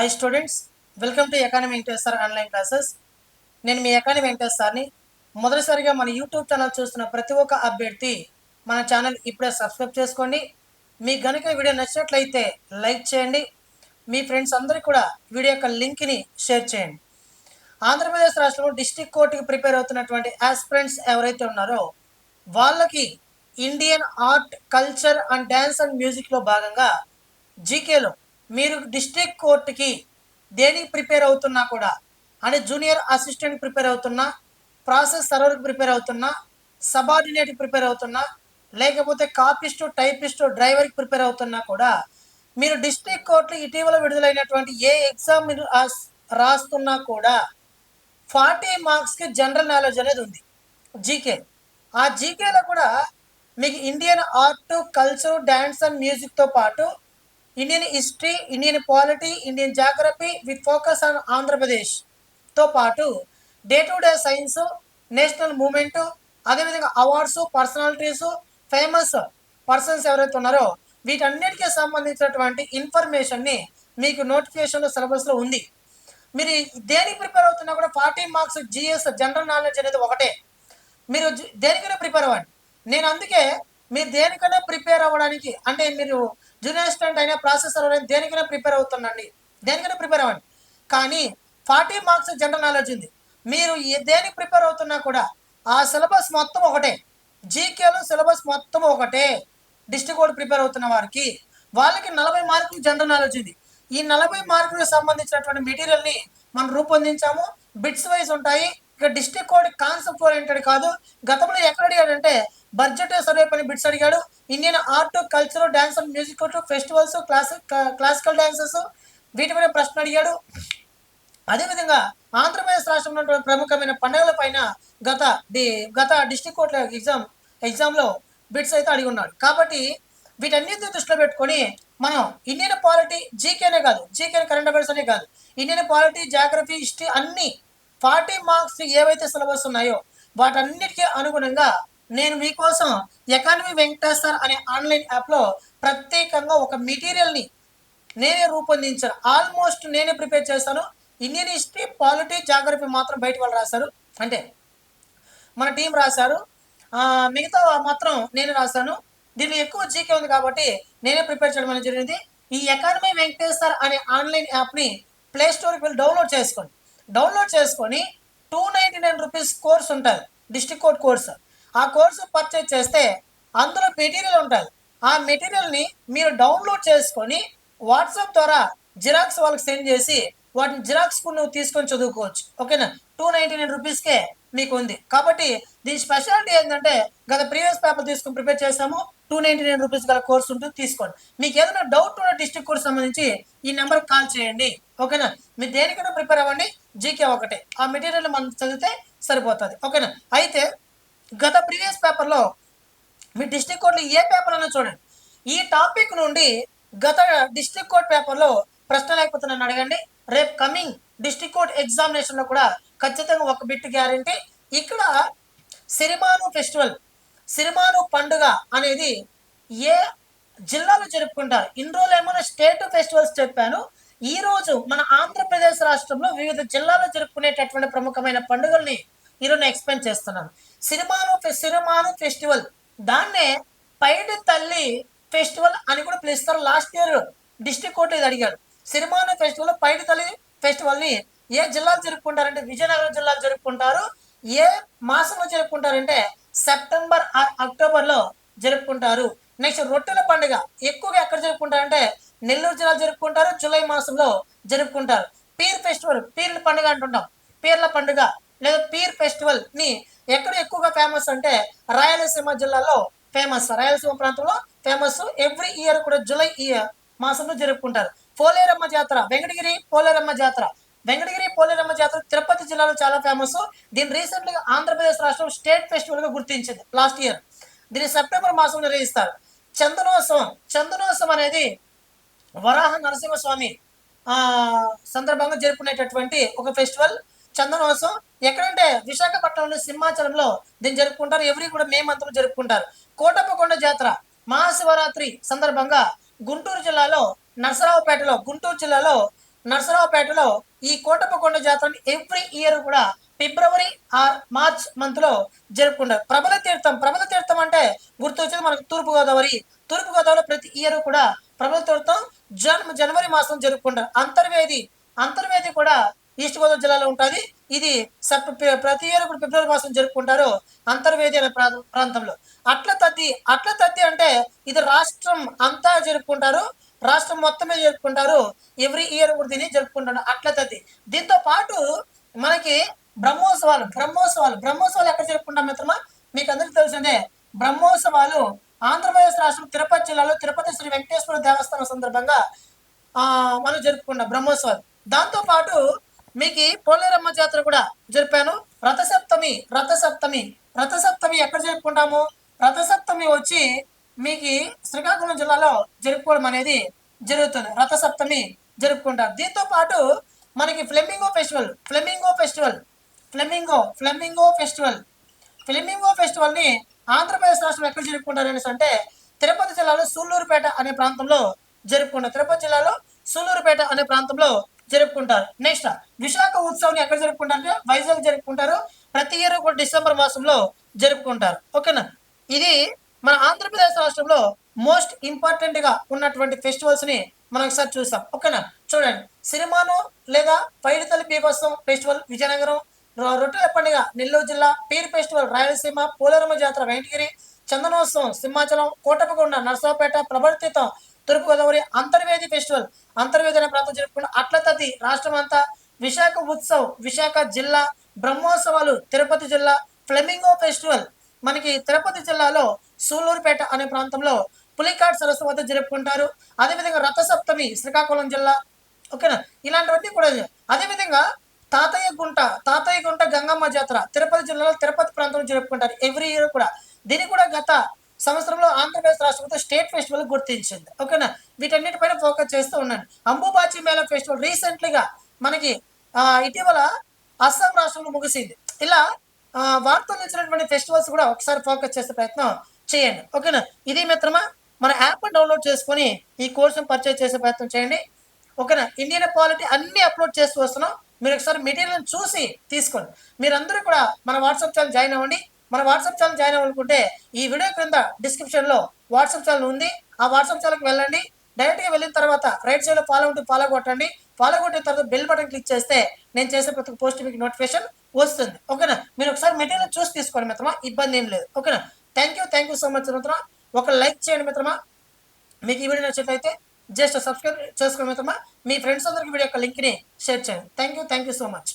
Hi students welcome to economy Venkateshwar online classes నేను మీ economy వెంకటేశ్వర్ని మొదటిసారిగా మన యూట్యూబ్ ఛానల్ చూస్తున్న ప్రతి ఒక్క అభ్యర్థి మన ఛానల్ ఇప్పుడే సబ్స్క్రైబ్ చేసుకోండి. మీకు గనుక వీడియో నచ్చినట్లయితే లైక్ చేయండి. మీ ఫ్రెండ్స్ అందరికీ కూడా వీడియో యొక్క లింక్ని షేర్ చేయండి. ఆంధ్రప్రదేశ్ రాష్ట్రంలో డిస్టిక్ కోర్టుకి ప్రిపేర్ అవుతున్నటువంటి ఆస్పిరెంట్స్ ఎవరైతే ఉన్నారో వాళ్ళకి Indian art culture and dance and మ్యూజిక్లో భాగంగా జీకేలో మీరు డిస్ట్రిక్ట్ కోర్టుకి దేనికి ప్రిపేర్ అవుతున్నా కూడా అంటే జూనియర్ అసిస్టెంట్ ప్రిపేర్ అవుతున్నా ప్రాసెస్ సర్వర్కి ప్రిపేర్ అవుతున్నా సబార్డినేట్కి ప్రిపేర్ అవుతున్నా లేకపోతే కాపిస్టు టైపిస్టు డ్రైవర్కి ప్రిపేర్ అవుతున్నా కూడా మీరు డిస్ట్రిక్ట్ కోర్టులు ఇటీవల విడుదలైనటువంటి ఏ ఎగ్జామ్ మీరు రాస్- రాస్తున్నా కూడా ఫార్టీ మార్క్స్కి జనరల్ నాలెడ్జ్ అనేది ఉంది. జీకే ఆ జీకేలో కూడా మీకు Indian art culture dance and మ్యూజిక్తో పాటు Indian history Indian polity Indian geography with focus on ఆంధ్రప్రదేశ్తో పాటు day to day science national moment అదేవిధంగా అవార్డ్స్ పర్సనాలిటీస్ ఫేమస్ పర్సన్స్ ఎవరైతే ఉన్నారో వీటన్నిటికీ సంబంధించినటువంటి ఇన్ఫర్మేషన్ని మీకు నోటిఫికేషన్లో సిలబస్లో ఉంది. మీరు దేనికి ప్రిపేర్ అవుతున్నా కూడా forty marks GS general knowledge అనేది ఒకటే. మీరు దేనికైనా ప్రిపేర్ అవ్వండి. నేను అందుకే మీరు దేనికైనా ప్రిపేర్ అవ్వడానికి అంటే మీరు జూనియర్ అసిస్టెంట్ అయినా ప్రాసెసర్ అయినా దేనికైనా ప్రిపేర్ అవుతుందండి దేనికైనా ప్రిపేర్ అవ్వండి. కానీ ఫార్టీ మార్క్స్ జనరల్ నాలెడ్జ్ ఉంది. మీరు దేనికి ప్రిపేర్ అవుతున్నా కూడా ఆ సిలబస్ మొత్తం ఒకటే. జీకేలో సిలబస్ మొత్తం ఒకటే. డిస్ట్రిక్ట్ బోర్డు ప్రిపేర్ అవుతున్న వారికి వాళ్ళకి నలభై మార్కులు జనరల్ నాలెడ్జ్ ఉంది. ఈ నలభై మార్కులకు సంబంధించినటువంటి మెటీరియల్ని మనం రూపొందించాము. బిట్స్ వైజ్ ఉంటాయి. ఇక డిస్ట్రిక్ట్ కోడ్ కాన్సెప్ట్ ఓరియంటెడ్ కాదు. గతంలో ఎక్కడ అడిగాడంటే బడ్జెట్ సర్వే పని బిట్స్ అడిగాడు. Indian art culture dance and music festivals classic classical dances వీటి మీద ప్రశ్న అడిగాడు. అదేవిధంగా ఆంధ్రప్రదేశ్ రాష్ట్రంలో ఉన్నటువంటి ప్రముఖమైన పండుగల పైన గత ది గత డిస్ట్రిక్ట్ కోర్టుల ఎగ్జామ్ ఎగ్జామ్లో బిట్స్ అయితే అడిగి ఉన్నాడు. కాబట్టి వీటన్నిటిని దృష్టిలో పెట్టుకొని మనం ఇండియన్ పాలిటీ జీకేనే కాదు. జీకే కరెంట్ అఫైర్స్ అనే కాదు. ఇండియన్ పాలిటీ జాగ్రఫీ హిస్టరీ అన్ని ఫార్టీ మార్క్స్ ఏవైతే సిలబస్ ఉన్నాయో వాటన్నిటికీ అనుగుణంగా నేను మీకోసం ఎకానమీ వెంకటేశ్వర్ అనే ఆన్లైన్ యాప్లో ప్రత్యేకంగా ఒక మెటీరియల్ని నేనే రూపొందించాను. ఆల్మోస్ట్ నేనే ప్రిపేర్ చేస్తాను ఇండియన్ హిస్టరీ పాలిటీ జాగ్రఫీ మాత్రం బయట వాళ్ళు రాశారు. అంటే మన టీం రాశారు. మిగతా మాత్రం నేను రాశాను. దీనిలో ఎక్కువ జీకే ఉంది కాబట్టి నేనే ప్రిపేర్ చేయడం అనేది జరిగింది. ఈ ఎకానమీ వెంకటేశ్వర్ అనే ఆన్లైన్ యాప్ని ప్లే స్టోర్కి వెళ్ళి డౌన్లోడ్ చేసుకోండి. డౌన్లోడ్ చేసుకొని two ninety nine rupees course ఉంటుంది డిస్ట్రిక్ట్ కోర్ట్ కోర్సు ఆ కోర్సు పర్చేజ్ చేస్తే అందులో మెటీరియల్ ఉంటుంది. ఆ మెటీరియల్ని మీరు డౌన్లోడ్ చేసుకొని వాట్సాప్ ద్వారా జిరాక్స్ వాళ్ళకి సెండ్ చేసి వాటిని జిరాక్స్కు నువ్వు తీసుకొని చదువుకోవచ్చు. ఓకేనా? టూ నైంటీ నైన్ రూపీస్కే మీకు ఉంది కాబట్టి దీని స్పెషాలిటీ ఏంటంటే గత ప్రీవియస్ పేపర్ తీసుకుని ప్రిపేర్ చేసాము టూ నైంటీ నైన్ రూపీస్ గల కోర్స్ ఉంటుంది తీసుకోండి. మీకు ఏదైనా డౌట్ ఉన్న డిస్ట్రిక్ట్ కోర్స్ సంబంధించి ఈ నెంబర్కి కాల్ చేయండి. ఓకేనా? మీరు దేనికైనా ప్రిపేర్ అవ్వండి. జీకే ఒకటే. ఆ మెటీరియల్ మనం చదివితే సరిపోతుంది. ఓకేనా? అయితే గత ప్రీవియస్ పేపర్లో మీ డిస్ట్రిక్ట్ కోర్టులో ఏ పేపర్ అయినా చూడండి. ఈ టాపిక్ నుండి గత డిస్ట్రిక్ట్ కోర్ట్ పేపర్లో ప్రశ్న లేకపోతే నన్ను అడగండి. రేపు కమింగ్ డిస్ట్రిక్ట్ కోర్ట్ ఎగ్జామినేషన్లో కూడా ఖచ్చితంగా ఒక బిట్ గ్యారంటీ. ఇక్కడ సిరిమాను ఫెస్టివల్ సిరిమాను పండుగ అనేది ఏ జిల్లాలో జరుపుకుంటారు? ఇన్ని రోజులు ఏమైనా స్టేట్ ఫెస్టివల్స్ చెప్పాను. ఈ రోజు మన ఆంధ్రప్రదేశ్ రాష్ట్రంలో వివిధ జిల్లాలో జరుపుకునేటటువంటి ప్రముఖమైన పండుగల్ని ఈరోజు ఎక్స్ప్లెయిన్ చేస్తున్నాను. సిరిమాను సిరిమాను ఫెస్టివల్ దాన్నే పైడి తల్లి ఫెస్టివల్ అని కూడా పిలుస్తారు. లాస్ట్ ఇయర్ డిస్ట్రిక్ట్ కోర్టు ఇది అడిగాడు సిరిమాన ఫెస్టివల్ పైడి తల్లి ఫెస్టివల్ని ఏ జిల్లాలు జరుపుకుంటారంటే విజయనగరం జిల్లాలో జరుపుకుంటారు ఏ మాసంలో జరుపుకుంటారంటే సెప్టెంబర్ ఆర్ అక్టోబర్లో జరుపుకుంటారు. నెక్స్ట్ రొట్టెల పండుగ ఎక్కువగా ఎక్కడ జరుపుకుంటారంటే నెల్లూరు జిల్లా జరుపుకుంటారు జూలై మాసంలో జరుపుకుంటారు. పీర్ ఫెస్టివల్ పీర్ల పండుగ అంటుంటాం. పీర్ల పండుగ లేదా పీర్ ఫెస్టివల్ని ఎక్కడ ఎక్కువగా ఫేమస్ అంటే రాయలసీమ జిల్లాలో ఫేమస్ రాయలసీమ ప్రాంతంలో ఫేమస్ ఎవ్రీ ఇయర్ కూడా జూలై ఇయర్ మాసంలో జరుపుకుంటారు. పోలేరమ్మ జాతర వెంకటగిరి పోలేరమ్మ జాతర. వెంకటగిరి పోలేరమ్మ జాతర తిరుపతి జిల్లాలో చాలా ఫేమస్ దీన్ని రీసెంట్గా ఆంధ్రప్రదేశ్ రాష్ట్రం స్టేట్ ఫెస్టివల్గా గుర్తించింది లాస్ట్ ఇయర్ దీన్ని సెప్టెంబర్ మాసంలో నిర్వహిస్తారు. చందనోత్సవం చందనోత్సవం అనేది వరాహ నరసింహస్వామి ఆ సందర్భంగా జరుపుకునేటటువంటి ఒక ఫెస్టివల్ చందనోత్సవం ఎక్కడంటే విశాఖపట్నంలో సింహాచలంలో దీన్ని జరుపుకుంటారు. ఎవరి కూడా మే మంత్లో జరుపుకుంటారు. కోటప్పకొండ జాతర మహాశివరాత్రి సందర్భంగా గుంటూరు జిల్లాలో నరసరావుపేటలో గుంటూరు జిల్లాలో నర్సరావుపేటలో ఈ కోటప్పకొండ జాతరని ఎవ్రీ ఇయర్ కూడా ఫిబ్రవరి ఆర్ మార్చ్ మంత్లో జరుపుకుంటారు. ప్రబల తీర్థం ప్రబల తీర్థం అంటే గుర్తు వచ్చేది మనకు తూర్పు గోదావరి తూర్పు ప్రతి ఇయర్ కూడా ప్రబల తీర్థం జన్ జనవరి మాసం జరుపుకుంటారు. అంతర్వేది అంతర్వేది కూడా ఈస్ట్ గోదావరి జిల్లాలో ఉంటుంది. ఇది సెప్ ప్రతి ఏడు కూడా ఫిబ్రవరి మాసం జరుపుకుంటారు అంతర్వేది అనే ప్రా- ప్రాంతంలో. అట్ల తద్ది అట్ల తద్ది అంటే ఇది రాష్ట్రం అంతా జరుపుకుంటారు రాష్ట్రం మొత్తమే జరుపుకుంటారు ఎవ్రీ ఇయర్ కూడా దీన్ని జరుపుకుంటారు అట్ల తద్ది. దీంతో పాటు మనకి బ్రహ్మోత్సవాలు బ్రహ్మోత్సవాలు బ్రహ్మోత్సవాలు ఎక్కడ జరుపుకుంటాం మిత్రమా? మీకు అందరికీ తెలిసిందే బ్రహ్మోత్సవాలు ఆంధ్రప్రదేశ్ రాష్ట్రం తిరుపతి జిల్లాలో తిరుపతి శ్రీ వెంకటేశ్వర దేవస్థానం సందర్భంగా ఆ మనం జరుపుకున్నాం బ్రహ్మోత్సవాలు. దాంతో పాటు మీకు పోలేరమ్మ జాతర కూడా జరిపాను. రథసప్తమి రథసప్తమి రథసప్తమి ఎక్కడ జరుపుకుంటాము? రథసప్తమి వచ్చి మీకు శ్రీకాకుళం జిల్లాలో జరుపుకోవడం అనేది జరుగుతుంది. రథసప్తమి జరుపుకుంటారు. దీంతో పాటు మనకి flamingo festival flamingo festival flamingo flamingo festival flamingo ఫెస్టివల్ని Andhra Pradesh రాష్ట్రంలో ఎక్కడ జరుపుకుంటారు అనేసి అంటే తిరుపతి జిల్లాలో సూళ్ళూరుపేట అనే ప్రాంతంలో జరుపుకుంటారు. తిరుపతి జిల్లాలో సూళ్ళూరుపేట అనే ప్రాంతంలో జరుపుకుంటారు. నెక్స్ట్ విశాఖ ఉత్సవం ఎక్కడ జరుపుకుంటారు అంటే వైజాగ్ జరుపుకుంటారు. ప్రతి ఇయర్ కూడా డిసెంబర్ మాసంలో జరుపుకుంటారు. ఓకేనా ఇది మన ఆంధ్రప్రదేశ్ రాష్ట్రంలో మోస్ట్ ఇంపార్టెంట్గా ఉన్నటువంటి ఫెస్టివల్స్ని మనం ఒకసారి చూసాం ఓకేనా చూడండి. సినిమాను లేదా పైడితల్లి బీభత్సం ఫెస్టివల్ విజయనగరం రొట్టెల పండుగ నెల్లూరు జిల్లా పీర్ ఫెస్టివల్ రాయలసీమ పోలేరమ్మ జాతర వెంకటగిరి చందనోత్సవం సింహాచలం కోటపకొండ నర్సాపేట ప్రభర్తితం తూర్పుగోదావరి అంతర్వేది ఫెస్టివల్. అంతర్వేది అనే ప్రాంతం జరుపుకున్న అట్ల తది రాష్ట్రం అంతా విశాఖ ఉత్సవ్ విశాఖ జిల్లా బ్రహ్మోత్సవాలు తిరుపతి జిల్లా ఫ్లెమింగో ఫెస్టివల్. మనకి తిరుపతి జిల్లాలో సూలూరుపేట అనే ప్రాంతంలో పులికాట్ సరస్సు వద్ద జరుపుకుంటారు. అదేవిధంగా రథసప్తమి శ్రీకాకుళం జిల్లా ఓకేనా? ఇలాంటివన్నీ కూడా అదేవిధంగా తాతయ్య గుంట తాతయ్య గుంట గంగమ్మ జాతర తిరుపతి జిల్లాలో తిరుపతి ప్రాంతంలో జరుపుకుంటారు ఎవ్రీ ఇయర్ కూడా. దీన్ని కూడా గత సంవత్సరంలో ఆంధ్రప్రదేశ్ రాష్ట్రంతో స్టేట్ ఫెస్టివల్ గుర్తించింది. ఓకేనా? వీటన్నిటిపైన ఫోకస్ చేస్తూ ఉన్నాను. అంబుబాచి మేళా ఫెస్టివల్ రీసెంట్లీగా మనకి ఇటీవల అస్సాం రాష్ట్రంలో ముగిసింది. ఇలా వార్తలు ఇచ్చినటువంటి ఫెస్టివల్స్ కూడా ఒకసారి ఫోకస్ చేసే ప్రయత్నం చేయండి. ఓకేనా? ఇది మిత్రమా? మన యాప్ డౌన్లోడ్ చేసుకొని ఈ కోర్సును పర్చేజ్ చేసే ప్రయత్నం చేయండి. ఓకేనా? ఇండియన్ పాలిటీ అన్ని అప్లోడ్ చేస్తూ వస్తున్నాం. మీరు ఒకసారి మెటీరియల్ చూసి తీసుకోండి. మీరందరూ కూడా మన వాట్సాప్ ఛానల్ జాయిన్ అవ్వండి. మన వాట్సాప్ ఛానల్ జాయిన్ అవ్వాలనుకుంటే ఈ వీడియో క్రింద డిస్క్రిప్షన్లో వాట్సాప్ ఛానల్ ఉంది. ఆ వాట్సాప్ ఛానల్కి వెళ్ళండి. డైరెక్ట్గా వెళ్ళిన తర్వాత రైట్ సైడ్లో ఫాలో ఉంటే ఫాలో కొట్టండి. ఫాలో కొట్టిన తర్వాత బెల్ బటన్ క్లిక్ చేస్తే నేను చేసే ప్రతి పోస్ట్ మీకు నోటిఫికేషన్ వస్తుంది. ఓకేనా మీరు ఒకసారి మెటీరియల్ చూసి తీసుకోండి మిత్రమా. ఇబ్బంది ఏం లేదు. ఓకేనా thank you thank you so much మిత్రమా. ఒక లైక్ చేయండి మిత్రమా. మీకు ఈ వీడియో నచ్చినట్లయితే జస్ట్ సబ్స్క్రైబ్ చేసుకోండి మిత్రమా. మీ ఫ్రెండ్స్ అందరికి వీడియో యొక్క లింక్ని షేర్ చేయండి. Thank you thank you so much